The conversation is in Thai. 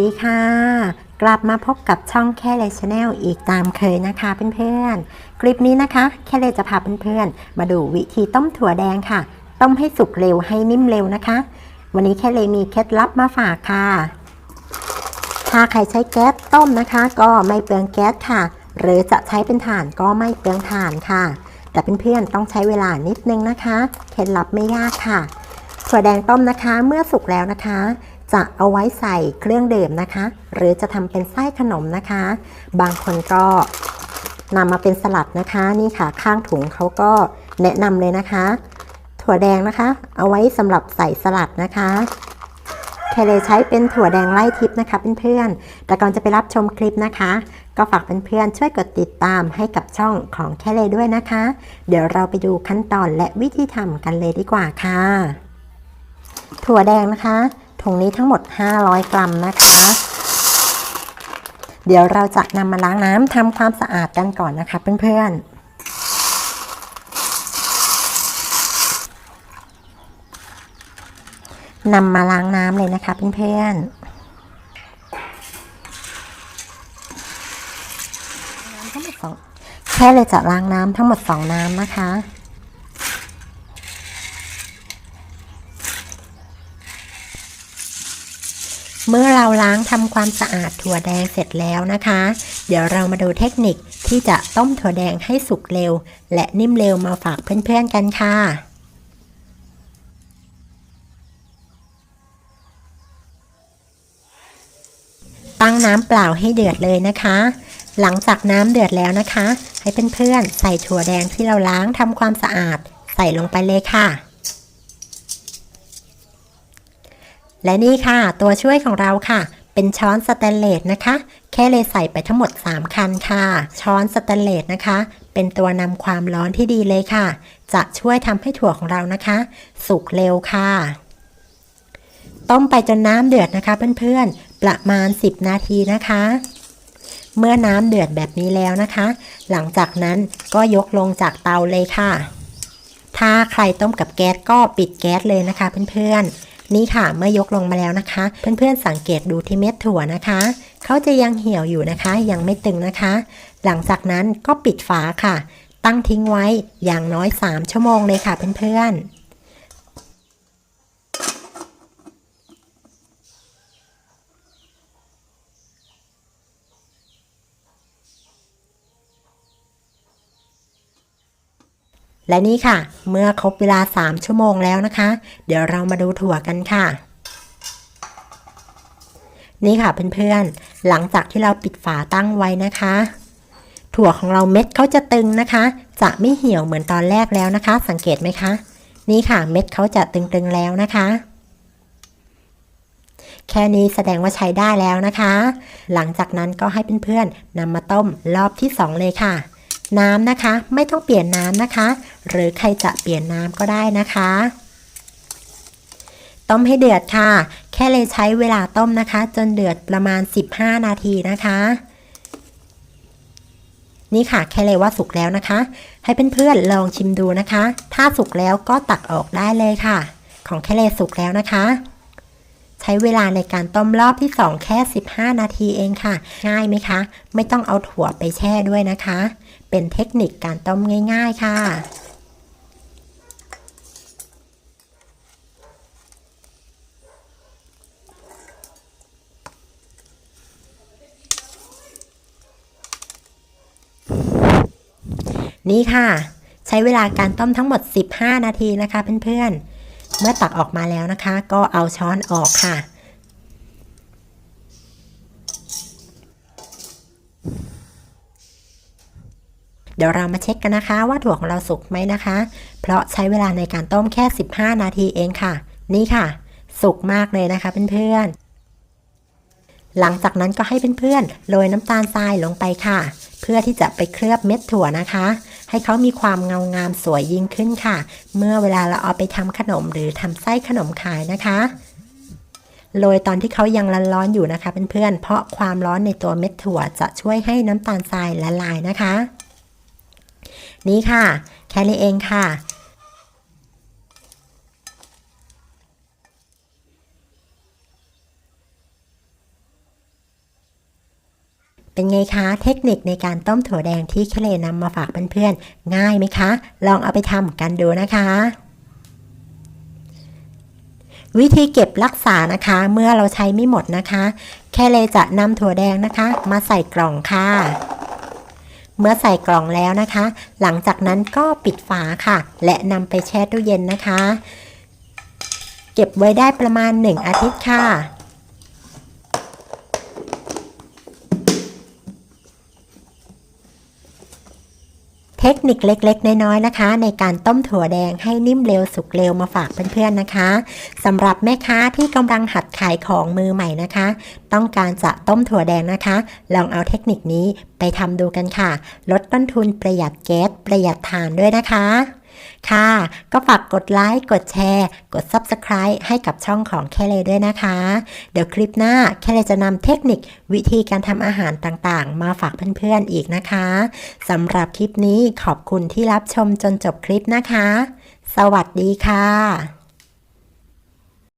ดีค่ะ กลับมาพบกับช่องแค่เลชแนลอีกตามเคยนะคะเพื่อนๆ คลิปนี้นะคะ แค่เลจะพาเพื่อนๆ มาดูวิธีต้มถั่วแดงค่ะ ต้มให้สุกเร็วให้นิ่มเร็วนะคะ วันนี้แค่เลมีเคล็ดลับมาฝากค่ะ ถ้าใครใช้แก๊สต้มนะคะ ก็ไม่เปลืองแก๊สค่ะ หรือจะใช้เป็นถ่านก็ไม่เปลืองถ่านค่ะ แต่เพื่อนๆต้องใช้เวลานิดนึงนะคะ เคล็ดลับไม่ยากค่ะ ถั่วแดงต้มนะคะ เมื่อสุกแล้วนะคะ จะเอาไว้ใส่เครื่องดื่มนะคะ หรือจะทำเป็นไส้ขนมนะคะ บางคนก็นำมาเป็นสลัดนะคะ นี่ค่ะข้างถุงเขาก็แนะนำเลยนะคะ ถั่วแดงนะคะ เอาไว้สำหรับใส่สลัดนะคะแคเลยใช้เป็นถั่วแดงไล่ทิพย์นะคะเพื่อนๆ แต่ก่อนจะไปรับชมคลิปนะคะ ก็ฝากเพื่อนๆช่วยกดติดตามให้กับช่องของแคเลยด้วยนะคะ เดี๋ยวเราไปดูขั้นตอนและวิธีทำกันเลยดีกว่าค่ะ ถั่วแดงนะคะ ถุงนี้ทั้งหมด 500 กรัมนะคะ เดี๋ยวเราจะนำมาล้างน้ำทำความสะอาดกันก่อนนะคะเพื่อนๆนำมาล้างน้ำเลยนะคะเพื่อนๆแค่เลยจะล้างน้ำทั้งหมด2น้ำนะคะ เมื่อเราล้างทำความสะอาดถั่วแดงเสร็จแล้วนะคะ เดี๋ยวเรามาดูเทคนิคที่จะต้มถั่วแดงให้สุกเร็ว และนิ่มเร็วมาฝากเพื่อนๆกันค่ะตั้งน้ำเปล่าให้เดือดเลยนะคะ หลังจากน้ำเดือดแล้วนะคะ ให้เพื่อนๆใส่ถั่วแดงที่เราล้างทำความสะอาด ใส่ลงไปเลยค่ะ และนี่ค่ะ ตัวช่วยของเราค่ะ เป็นช้อนสแตนเลสนะคะ แค่เลยใส่ไปทั้งหมด 3 คันค่ะ ช้อนสแตนเลสนะคะ เป็นตัวนำความร้อนที่ดีเลยค่ะ จะช่วยทำให้ถั่วของเรานะคะ สุกเร็วค่ะ ต้มไปจนน้ำเดือดนะคะเพื่อนๆ ประมาณ 10 นาทีนะคะ เมื่อน้ำเดือดแบบนี้แล้วนะคะ หลังจากนั้นก็ยกลงจากเตาเลยค่ะ ถ้าใครต้มกับแก๊สก็ปิดแก๊สเลยนะคะเพื่อนๆ นี่ค่ะเมื่อยกลงมาแล้วนะคะ เพื่อนๆสังเกตดูที่เม็ดถั่วนะคะเขาจะยังเหี่ยวอยู่นะคะ ยังไม่ตึงนะคะ หลังจากนั้นก็ปิดฝาค่ะ ตั้งทิ้งไว้อย่างน้อย 3 ชั่วโมงเลยค่ะเพื่อนๆ และนี่ค่ะ เมื่อครบเวลา 3 ชั่วโมงแล้วนะคะ เดี๋ยวเรามาดูถั่วกันค่ะ นี่ค่ะเพื่อนๆ หลังจากที่เราปิดฝาตั้งไว้นะคะ ถั่วของเราเม็ดเขาจะตึงนะคะ จะไม่เหี่ยวเหมือนตอนแรกแล้วนะคะ สังเกตไหมคะ นี่ค่ะเม็ดเขาจะตึงๆแล้วนะคะ แค่นี้แสดงว่าใช้ได้แล้วนะคะ หลังจากนั้นก็ให้เพื่อนๆนำมาต้มรอบที่ 2 เลยค่ะ น้ำนะคะ ไม่ต้องเปลี่ยนน้ำนะคะ หรือใครจะเปลี่ยนน้ำก็ได้นะคะ ต้มให้เดือดค่ะ แค่เลยใช้เวลาต้มนะคะ จนเดือดประมาณ 15 นาทีนะคะ นี่ค่ะแค่เลยว่าสุกแล้วนะคะ ให้เพื่อนๆลองชิมดูนะคะ ถ้าสุกแล้วก็ตักออกได้เลยค่ะ ของแค่เลยสุกแล้วนะคะ ใช้เวลาในการต้มรอบที่ 2 แค่ 15 นาทีเองค่ะ ง่ายไหมคะ ไม่ต้องเอาถั่วไปแช่ด้วยนะคะ เป็นเทคนิคการต้มง่าย ๆค่ะนี่ค่ะ ใช้เวลาการต้มทั้งหมด 15 นาทีนะคะเพื่อนๆ เมื่อตักออกมาแล้วนะคะ ก็เอาช้อนออกค่ะ เดี๋ยวเรามาเช็คกันนะคะ ว่าถั่วของเราสุกไหมนะคะ เพราะใช้เวลาในการต้มแค่ 15 นาทีเองค่ะ นี่ค่ะ สุกมากเลยนะคะเพื่อนๆ หลังจากนั้นก็ให้เพื่อนๆโรยน้ำตาลทรายลงไปค่ะ เพื่อที่จะไปเคลือบเม็ดถั่วนะคะ ให้เขามีความเงางามสวยยิ่งขึ้นค่ะ เมื่อเวลาเราเอาไปทำขนมหรือทำไส้ขนมขายนะคะโรยตอนที่เขายังร้อนๆอยู่นะคะเพื่อนๆ เพราะความร้อนในตัวเม็ดถั่วจะช่วยให้น้ำตาลทรายละลายนะคะ นี่ค่ะ แค่นี้เองค่ะ เป็นไงคะเทคนิคในการต้มถั่วแดงที่เคเลนำมาฝากเพื่อนๆ ง่ายไหมคะ ลองเอาไปทำกันดูนะคะ วิธีเก็บรักษานะคะ เมื่อเราใช้ไม่หมดนะคะ แค่เลจะนำถั่วแดงนะคะ มาใส่กล่องค่ะเมื่อใส่กล่องแล้วนะคะ หลังจากนั้นก็ปิดฝาค่ะ และนำไปแช่ตู้เย็นนะคะ เก็บไว้ได้ประมาณ 1 อาทิตย์ค่ะ เทคนิคเล็กๆ น้อยๆนะคะ ในการต้มถั่วแดงให้นิ่มเร็วสุกเร็วมาฝากเพื่อนๆนะคะสำหรับแม่ค้าที่กำลังหัดขายของมือใหม่นะคะ ต้องการจะต้มถั่วแดงนะคะ ลองเอาเทคนิคนี้ไปทำดูกันค่ะ ลดต้นทุนประหยัดแก๊สประหยัดถ่านด้วยนะคะ ค่ะ ก็ฝากกดไลค์ กดแชร์ กด Subscribe ให้กับช่องของแคเลด้วยนะคะ เดี๋ยวคลิปหน้าแคเลจะนำเทคนิควิธีการทำอาหารต่างๆ มาฝากเพื่อนๆอีกนะคะสำหรับคลิปนี้ขอบคุณที่รับชมจนจบคลิปนะคะ สวัสดีค่ะ